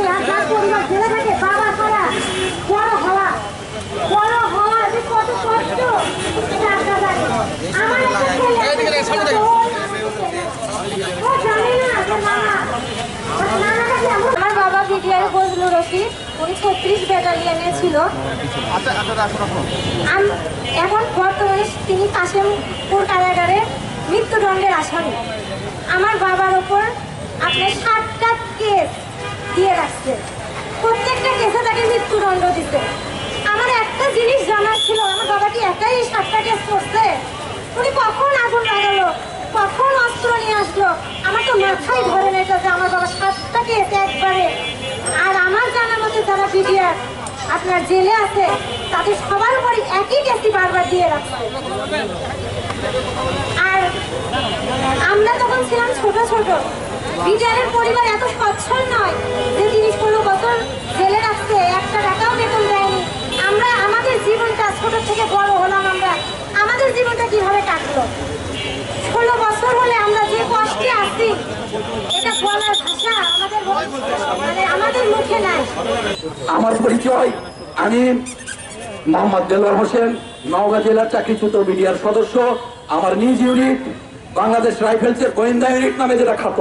সেই আর যার পরিবার জেলে থাকে বাবা ছাড়া বড় হওয়া বড় হওয়া যে কত কষ্ট সেটা আপনারা জানেন। আমার একটা ছেলে ও জানে না যে মামা ওর নানাটা কেমন? আমার বাবা বিডিআর ফজলুর রশিদ উনি ছত্রিশ ব্যাটালিয়নে ছিল এখন বর্তমানে তিনি কাশেমপুর কারাগারে মৃত্যুদণ্ডের আসামি আমার বাবার ওপর আপনার সাতটা দিয়ে রাখছে। প্রত্যেকটা কেসে তাকে মৃত্যুদণ্ড দিতে। আমার একটা জিনিস জানার ছিল, আমার বাবা কি একাই সাতটা কেস করছে। উনি কখন আগুন লাগালো? কখন অস্ত্র নিয়ে আসলো? আমার তো মাথায় ধরে নেই যে আমার বাবা সাতটা কেস একবারে। আর আমার জানা মতে যারা বিডিআর আপনার জেলে আছে, তাদের সবার উপরই একই কেসই বারবার দিয়ে রাখছে। আর আমরা তখন ছিলাম ছোট ছোট বিডিআরের পরিবার এত সচ্ছল নয়। যে তিনি ষোলো বছর জেলে রাখছে একটা টাকাও বেতন দেয়নি। আমরা আমাদের জীবনটা ছোট থেকে বড় হলাম আমরা। আমাদের জীবনটা কীভাবে কাটলো? ষোলো বছর হলে আমরা যে কষ্টে আছি এটা বলার ভাষা আমাদের মানে আমাদের মুখে নাই। আমার পরিচয় আমি মোহাম্মদ দেলোয়ার হোসেন নওগাঁ জেলার চাকরিচ্যুত মিডিয়ার সদস্য। আমার নিজ ইউনিট বাংলাদেশ রাইফেলসের গোয়েন্দা ইউনিট নামে যেটা খাত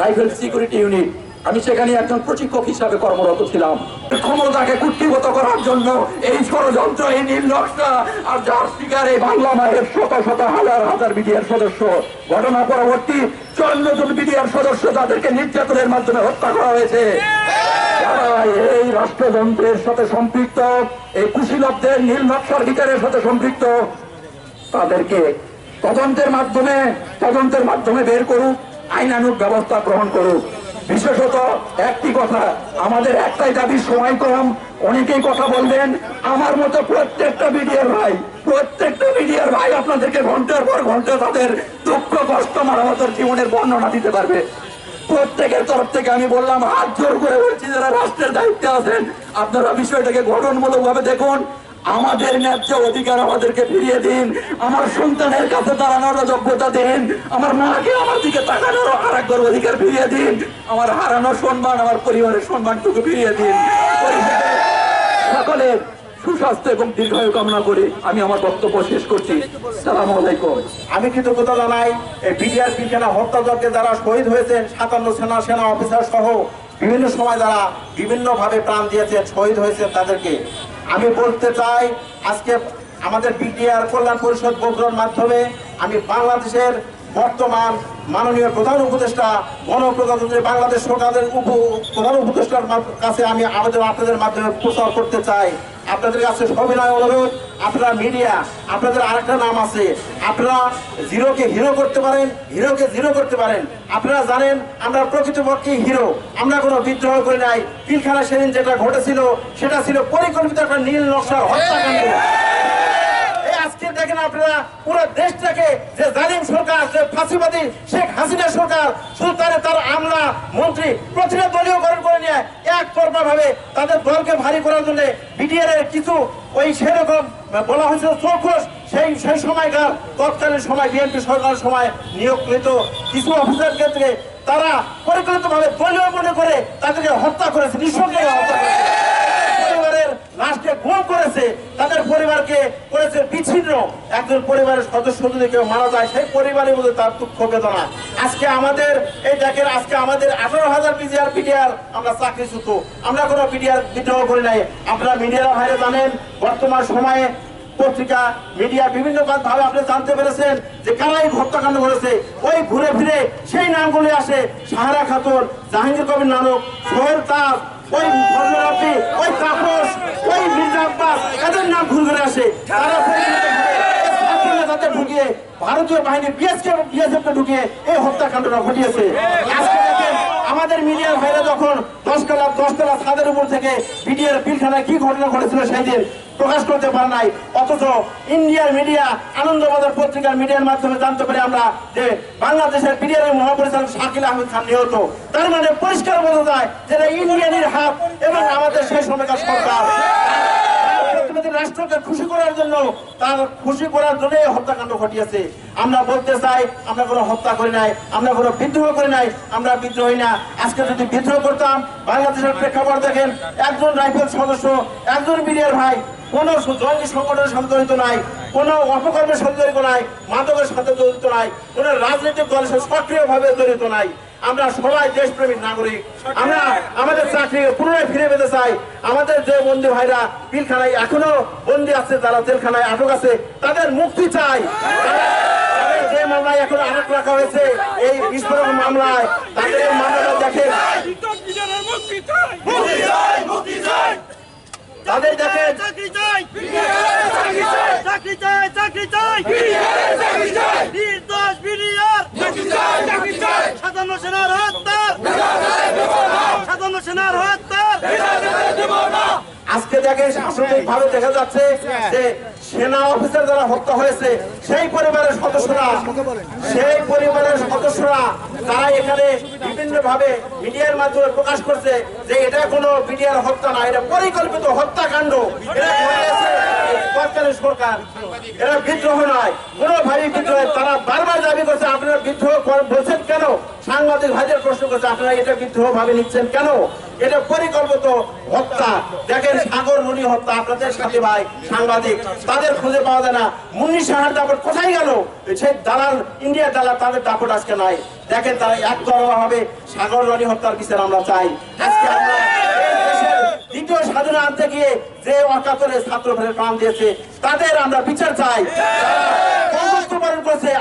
রাইফেল সিকিউরিটি ইউনিট। আমি সেখানে একজন প্রশিক্ষক হিসাবে কর্মরত ছিলাম। ক্ষমতাকে কুক্ষিগত করার জন্য এই ষড়যন্ত্র, এই নির্লক্ষা আর যার শিকার এই বাংলা মায়ের শত শত হাজার হাজার বিডিআর সদস্য। ঘটনা পরবর্তী চুয়ান্ন জন বিডিআর সদস্য তাদেরকে নির্যাতনের মাধ্যমে হত্যা করা হয়েছে। এই রাষ্ট্রযন্ত্রের সাথে সম্পৃক্ত, এই কুশীলবদের নীল নকশার বিচারের সাথে সম্পৃক্ত, তাদেরকে তদন্তের মাধ্যমে তদন্তের মাধ্যমে বের করুক। আইনানুক ব্যবস্থা গ্রহণ করুক। বিশেষত একটি কথা, আমাদের একটাই দাবি, সময় কম। অনেকেই কথা বলবেন, আমার মতো প্রত্যেকটা মিডিয়ার ভাই, প্রত্যেকটা মিডিয়ার ভাই আপনাদেরকে ঘণ্টার পর ঘণ্টা তাদের দুঃখ, কষ্ট, মারামাতার জীবনের বর্ণনা দিতে পারবে। প্রত্যেকের তরফ থেকে আমি বললাম, হাত জোর করে বলছি, যারা রাষ্ট্রের দায়িত্বে আছেন, আপনারা বিষয়টাকে গঠনমূলক ভাবে দেখুন। আমাদের ন্যায্য অধিকার আমাদেরকে ফিরিয়ে দিন। আমার সন্তানের কাছে দাঁড়ানোর যোগ্যতা দিন। আমার মাকে আমার দিকে তাকানোর আর একবার অধিকার ফিরিয়ে দিন। আমার হারানো সম্মান, আমার পরিবারের সম্মানটুকু ফিরিয়ে দিন। সকলের সুস্বাস্থ্য এবং দীর্ঘায়ু কামনা করে আমি আমার বক্তব্য শেষ করছি। সালাম আলাইকুম। আমি কৃতজ্ঞতা জানাই এই বিডিআর সেনা হত্যাযজ্ঞে যারা শহীদ হয়েছেন, সাতান্ন সেনা সেনা অফিসার সহ বিভিন্ন সময় যারা বিভিন্নভাবে প্রাণ দিয়েছেন, শহীদ হয়েছেন তাদেরকে। আমি বলতে চাই, আজকে আমাদের বিটিআর কল্যাণ পরিষদ বগুড়ার মাধ্যমে আমি বাংলাদেশের বর্তমান মাননীয় প্রধান উপদেষ্টা, গণপ্রজাতন্ত্রী বাংলাদেশ সরকারের উপ, প্রধান উপদেষ্টার কাছে আমি আবেদন আপনাদের মাধ্যমে প্রচার করতে চাই। আপনাদের কাছে সবিনয় অনুরোধ। আপনারা মিডিয়া আপনাদের আরেকটা নাম আছে। আপনারা জিরোকে হিরো করতে পারেন হিরোকে জিরো করতে পারেন। আপনারা জানেন, আমরা প্রকৃতপক্ষে হিরো আমরা কোনো বিদ্রোহ করি নাই। পিলখানা সেদিন যেটা ঘটেছিল, সেটা ছিল পরিকল্পিত একটা নীল নকশার হত্যাকাণ্ড। দেখেন আপনারা, পুরো দেশটাকে যে সরকার, যে শেখ হাসিনা সরকার সুলতানে তার আমলা মন্ত্রী করে ভাবে তাদের দলকে ভারী কিছু ওই সেরকম বলা হয়েছিল চৌকস সেই সেই সময়কার তৎকালীন সময় বিএনপি সরকারের সময় নিয়োগকৃত কিছু অফিসার ক্ষেত্রে তারা পরিকল্পিতভাবে দলীয় মনে করে তাদেরকে হত্যা করেছে, নিঃসঙ্গে হত্যা করেছে। পরিবারের লাশকে গুম করেছে, তাদের পরিবারকে বিচ্ছিন্ন একজন পরিবারের সদস্য যদি কেউ মারা যায়, সেই পরিবারের মধ্যে তার দুঃখ বেদনা। আজকে আমাদের, এই দেখেন, আজকে আমাদের আঠারো হাজার পিজিআর পিডিআর আমরা চাকরিচ্যুত। আমরা কোনো পিডিআর বিদ্রোহ করি নাই। আপনারা মিডিয়ার ভাইরে জানেন, বর্তমান সময়ে পত্রিকা, মিডিয়া বিভিন্ন ভাবে আপনি জানতে পেরেছেন যে কারা এই হত্যাকাণ্ড করেছে। ওই ঘুরে ফিরে সেই নামগুলি আসে, সাহারা খাতুন, জাহাঙ্গীর কবির নানক, সোহেল তাজ ওই ফজলাপি ওই তাপস ওই মির্জা আব্বাস এদের নাম ঘুরে ঘুরে আসে তারা পরিচিত ভাবে ঢুকিয়ে ভারতীয় বাহিনী বিএসকে বিএসএফ কে ঢুকিয়ে এই হত্যাকাণ্ডটা ঘটিয়েছে। আমাদের মিডিয়ার ভাইরা যখন দশতলা দশতলা ছাদের উপর থেকে বিডিআর পিলখানায় কি ঘটনা ঘটেছিল সেই দিন প্রকাশ করতে পারে নাই। অথচ ইন্ডিয়ার মিডিয়া আনন্দবাজার পত্রিকার মিডিয়ার মাধ্যমে জানতে পারি আমরা যে বাংলাদেশের বিডিআর মহাপরিচালক শাকিল আহমেদ খান নিহত। তার মানে পরিষ্কার বোঝা যায় যে এটা ইন্ডিয়ানের হাত এবং আমাদের সেই সময়কার সরকার। প্রতিনিধি রাষ্ট্রকে খুশি করার জন্য তার খুশি করার জন্য হত্যাকাণ্ড ঘটিয়েছে। আমরা বলতে চাই, আমরা কোনো হত্যা করি নাই, আমরা কোনো বিদ্রোহ করি নাই, আমরা বিদ্রোহী না। আজকে যদি বিদ্রোহ করতাম, বাংলাদেশের প্রেক্ষাপট দেখেন, একজন রাইফেল সদস্য, একজন বিডিআর ভাই, কোন জঙ্গি সংগঠনের সাথে জড়িত নাই, কোন অপকর্মের সাথে জড়িত নাই, মাদকের সাথে জড়িত নাই, কোন রাজনৈতিক দলের সাথে সক্রিয়ভাবে জড়িত নাই। আমরা সবাই দেশপ্রেমিক নাগরিক। আমরা আমাদের চাকরি পুনরায় ফিরে পেতে চাই। আমাদের যে বন্দি ভাইরা পিলখানায় এখনও বন্দি আছে যারা জেলখানায় আটক আছে তাদের মুক্তি চাই। যে মামলায় এখন আটক রাখা হয়েছে এই বিস্ফোরক মামলায় তাদের মামলাটা দেখেন। তাদের দেখেন। চাকরি চাই। চাকরি চাই চাকরি চাই বিডিআর সাধারণ সেনার হত্যা সাধারণ সেনার হত্যা দেখেন সাংস্কৃতিক ভাবে দেখা যাচ্ছে যে সেনা অফিসার যারা হত্যা হয়েছে সেই পরিবারের সদস্যরা সেই পরিবারের সদস্যরা তারা এখানে বিভিন্ন ভাবে মিডিয়ার মাধ্যমে প্রকাশ করছে যে এটা কোনো মিডিয়ার হত্যা না, এটা পরিকল্পিত হত্যাকাণ্ড। কোনো এটা পরিকল্পিত হত্যা। দেখেন হত্যা সাংবাদিক, তাদের খুঁজে পাওয়া যায় না। মুন্নি সাহার দাপট কোথায় গেল? সেই দালাল, ইন্ডিয়ার দালাল, তাদের দাপট আজকে নাই। দেখেন তারা এক করা হবে, সাগর রনি হত্যার বিচার আমরা চাই। আজকে আমরা দ্বিতীয় স্বাধীনতা আনতে গিয়ে যে অকাতরে ছাত্র ফেলে প্রাণ দিয়েছে, তাদের আমরা বিচার চাই।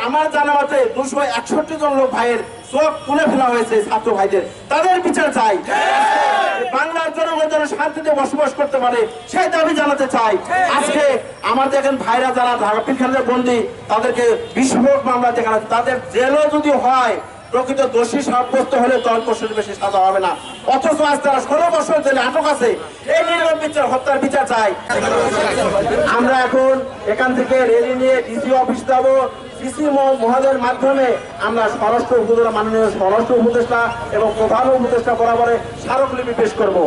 আমার জানা মতে দুশো একষট্টি জন লোক ভাইয়ের চোখ তুলে ফেলা হয়েছে ছাত্র ভাইদের। তাদের বিচার চাই। শান্তিতে বসবাস করতে পারে সেই দাবি জানাতে চাই। আজকে আমার দেখেন ভাইরা যারা ঢাকা পিলখানাতে বন্দি তাদেরকে বিস্ফোরক মামলা দেখানো তাদের জেলও যদি হয় প্রকৃত দোষী সাব্যস্ত হলে দশ বছরের বেশি সাজা হবে না। অথচ আজ তারা ষোলো বছর জেলে আটক আছে এই নির্মম বিচার হত্যার বিচার চাই। আমরা এখন এখান থেকে রেলি নিয়ে ডিসি অফিস যাব। ডিসি মহোদয়ের মাধ্যমে আমরা স্বরাষ্ট্র উপজেলা মাননীয় স্বরাষ্ট্র উপদেষ্টা এবং প্রধান উপদেষ্টা বরাবরে স্মারকলিপি পেশ করব।